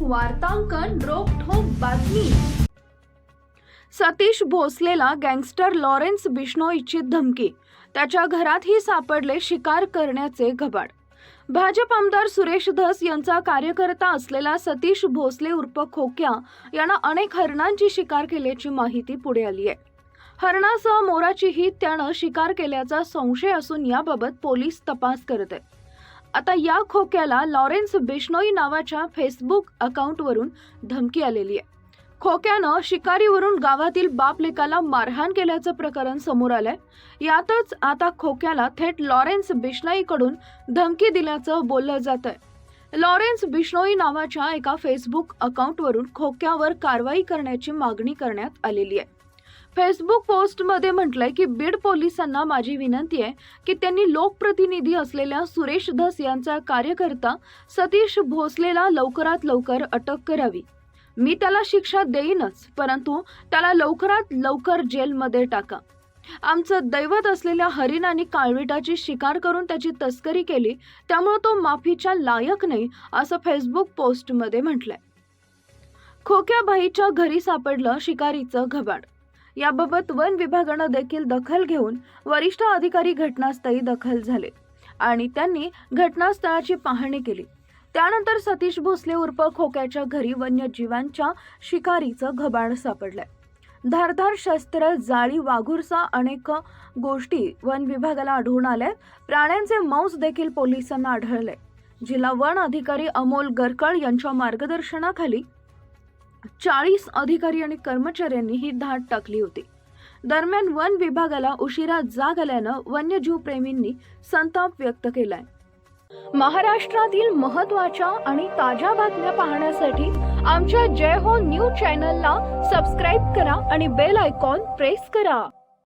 वार्तांकन रोखोक बातमी. सतीश भोसलेला गँगस्टर लॉरेन्स बिश्नोईची धमकी. त्याच्या घरातही सापडले शिकार करण्याचे घबाड. भाजप आमदार सुरेश धस यांचा कार्यकर्ता असलेला सतीश भोसले उर्फ खोक्या यानं अनेक हरणांची शिकार केल्याची माहिती पुढे आली आहे. हरणासह मोराचीही त्यानं शिकार केल्याचा संशय असून याबाबत पोलीस तपास करत आहेत. आता या खोक्याला लॉरेन्स बिश्नोई नावाच्या फेसबुक अकाउंटवरून धमकी आलेली आहे. खोक्यानं शिकारीवरून गावातील बाप लेकाला मारहाण केल्याचं प्रकरण समोर आलंय. यातच आता खोक्याला थेट लॉरेन्स बिश्नोईकडून धमकी दिल्याचं बोललं जात आहे लॉरेन्स बिश्नोई नावाच्या एका फेसबुक अकाउंटवरून खोक्यावर कारवाई करण्याची मागणी करण्यात आलेली आहे. फेसबुक पोस्टमध्ये म्हटलंय की बीड पोलिसांना माझी विनंती आहे की त्यांनी लोकप्रतिनिधी असलेल्या सुरेश धस यांचा कार्यकर्ता सतीश भोसलेला लवकरात लवकर अटक करावी. मी त्याला शिक्षा देईनच परंतु त्याला लवकरात लवकर जेलमध्ये टाका. आमचं दैवत असलेल्या हरिण आणि काळविटाची शिकार करून त्याची तस्करी केली त्यामुळे तो माफीच्या लायक नाही असं फेसबुक पोस्टमध्ये म्हटलंय. खोक्याबाईच्या घरी सापडलं शिकारीचं घबाड याबाबत वन विभागानं देखील दखल घेऊन वरिष्ठ अधिकारी घटनास्थळी दखल झाले आणि त्यांनी घटनास्थळाची पाहणी केली. त्यानंतर सतीश भोसले उर्फ खोक्याच्या घरी वन्यजीवांच्या शिकारीचं घबाड सापडलंय. धारधार शस्त्र जाळी वाघुरसा अनेक गोष्टी वन विभागाला आढळून आल्या प्राण्यांचे मांस देखील पोलिसांना आढळले जिल्हा वन अधिकारी अमोल गरकळ यांच्या मार्गदर्शनाखाली चाळीस अधिकारी आणि कर्मचाऱ्यांनी ही धाड टाकली होती. दरम्यान वन विभागाला उशिरा जाग आल्यानं वन्यजीव प्रेमींनी संताप व्यक्त केलाय. महाराष्ट्रातील महत्त्वाच्या आणि ताज्या बातम्या पाहण्यासाठी आमच्या जय हो न्यूज चॅनलला सबस्क्राईब करा आणि बेल आयकॉन प्रेस करा.